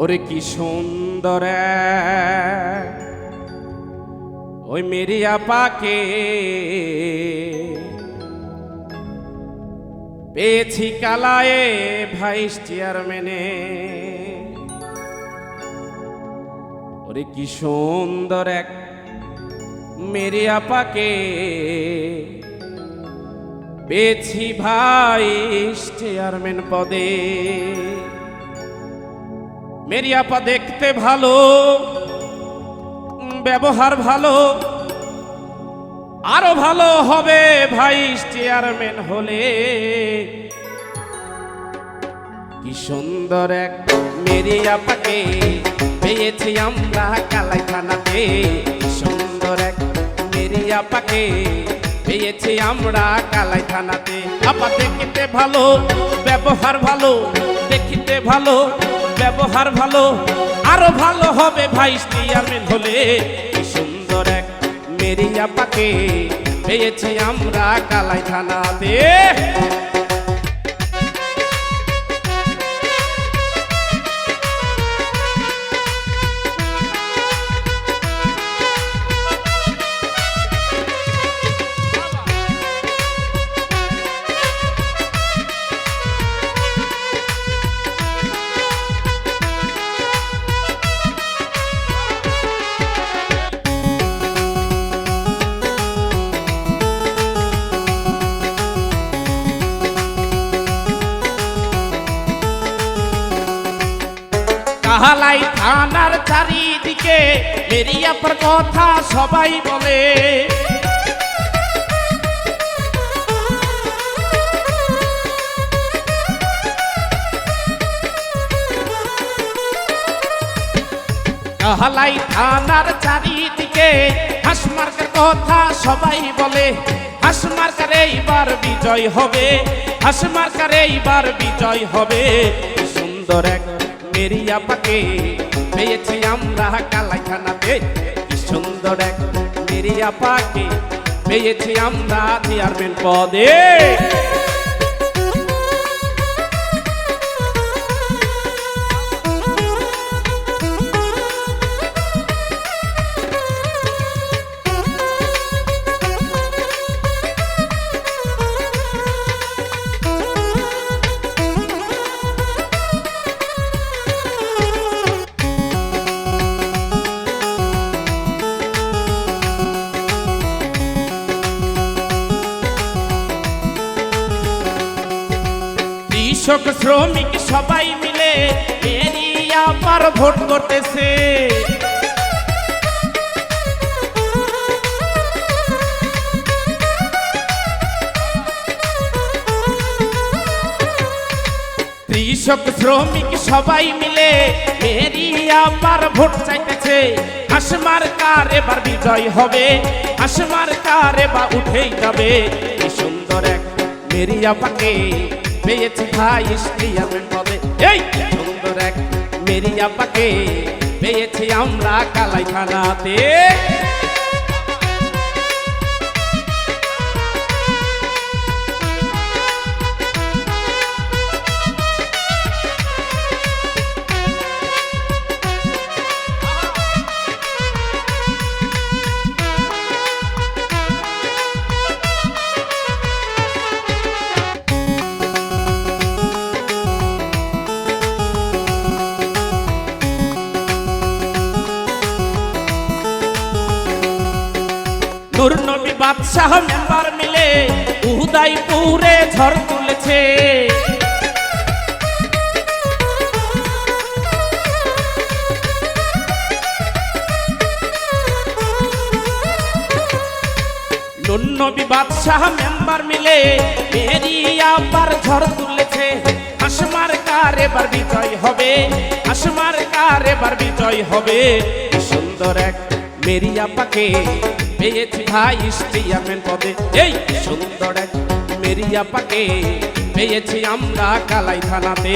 ওরে কি সুন্দর। ওই মেরি আপাকে পেয়েছি কালায়ে ভাইস চেয়ারম্যানে। ওরে কি সুন্দর এক মেরি আপাকে পেয়েছি ভাইস চেয়ারম্যান পদে। মেরি আপা দেখতে ভালো ব্যবহার ভালো, আরও ভালো হবে ভাইস চেয়ারম্যান হলে। কি সুন্দর এক মেরি আপাকে পেয়েছি আমরা কালাই থানাতে কি সুন্দর এক মেরি আপাকে পেয়েছি আমরা কালাই থানাতে আপা দেখিতে ভালো, ব্যবহার ভালো, দেখিতে ভালো ব্যবহার ভালো, আরও ভালো হবে ভাই চেয়ারম্যান হলে। সুন্দর এক মেরিয়া পাকে পেয়েছি আমরা কালাই থানাতে। কাহালাই থানার চারিদিকে, মেরিয়াপর কথা সবাই বলে। কাহালাই থানার চারিদিকে হাসমার্কের কথা সবাই বলে। হাসমার্কার এইবার বিজয় হবে হাসমার্কার এইবার বিজয় হবে। সুন্দর এক মেরিয়া পাকে। পেয়েছি আমরা কালাইখানা থানাতে কি সুন্দর এক মেরিয়া পাকে। পেয়েছি আমরা চেয়ারম্যান পদে। কৃষক, শ্রমিক সবাই মিলে এরিয়া পার ভোট করতেছে। কৃষক, শ্রমিক সবাই মিলে এরিয়া পার ভোট চাইতেছে। হাসমার কার এবার বিজয় হবে। হাসমার কার এবার উঠেই যাবে। সুন্দর এক মেরিয়া পাকে পেয়েছি ভাই আমি পদে এই! সুন্দর এক মেরিয়া পাকে। পেয়েছি আমরা কালাই থানাতে নূর নবী বাদশাহ মেম্বার মিলে উদয়পুরে ঝড় তুলেছে। নবী বাদশাহ মেম্বার মিলে এরিয়া পার ঝড় তুলেছে। হাসমার কার এবার বিজয় হবে? হাসমার কার এবার বিজয় হবে? সুন্দর এক মেরিয়া পাকে পেয়েছি ভাই চেয়ারম্যান পদে। এই সুন্দর এক মেরিয়া পাকে। পেয়েছি আমরা কালাই থানাতে।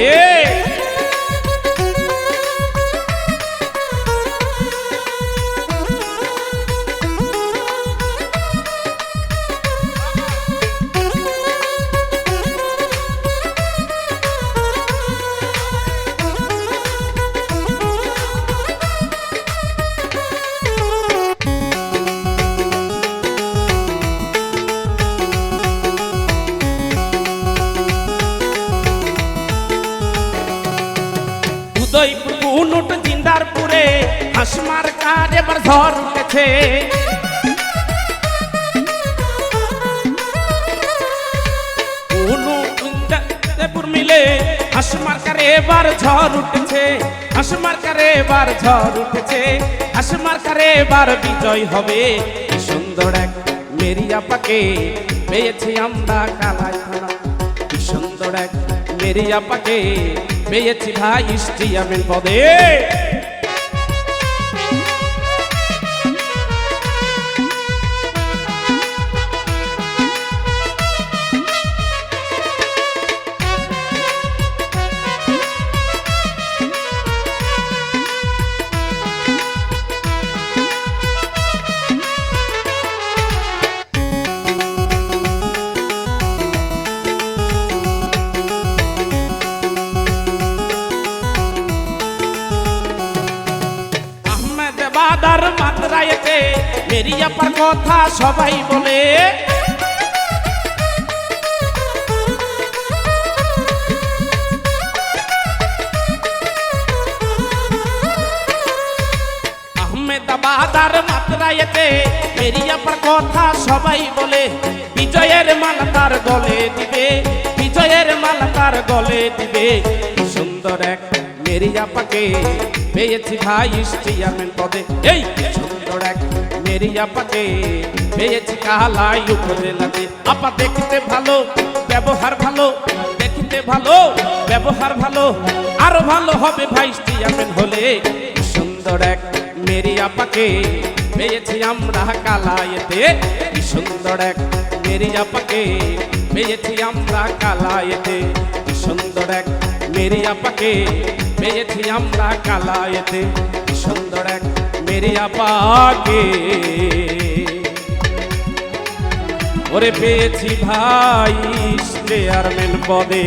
হাসমার কার এবার ঝড় উঠেছে? মিলে হাসমার কার এবার ঝড় উঠেছে। হাসমার এবার ঝড় উঠেছে। হাসমার এবার বিজয় হবে। সুন্দর এক মেরিয়া পাকে পেয়েছি আমরা সুন্দর এক মেরিয়া পাকে পেয়েছি ভাই ইস্টিয়ামের পদে। মেরিয়া পার কথা সবাই বলে। আহমেদাবাদার মাত্রায়েতে কথা সবাই বলে। বিজয়ের মালা গলে দিবে, বিজয়ের মালা গলে দিবে। সুন্দর এক মেরিয়া পাকে পেয়েছি ভাই ইস্টিয়ামের পদে। এই সুন্দর এক মেরিয়া পাকে পেয়েছি কালাই উপজেলাতে আপা দেখতে ভালো, ব্যবহার ভালো, দেখতে ভালো, ব্যবহার ভালো। আরও ভালো হবে ভাই ইস্টিয়ামের হলে। সুন্দর এক মেরিয়া পাকে পেয়েছি আমরা কালায়েতে সুন্দর এক মেরিয়া পাকে পেয়েছি আমরা কালায়েতে সুন্দর এক মেরিয়া পাকে পেয়েছি আমরা কালায়েতে সুন্দর এক মেরিয়া পাকে ওরে পেয়েছি ভাই চেয়ারম্যান পদে।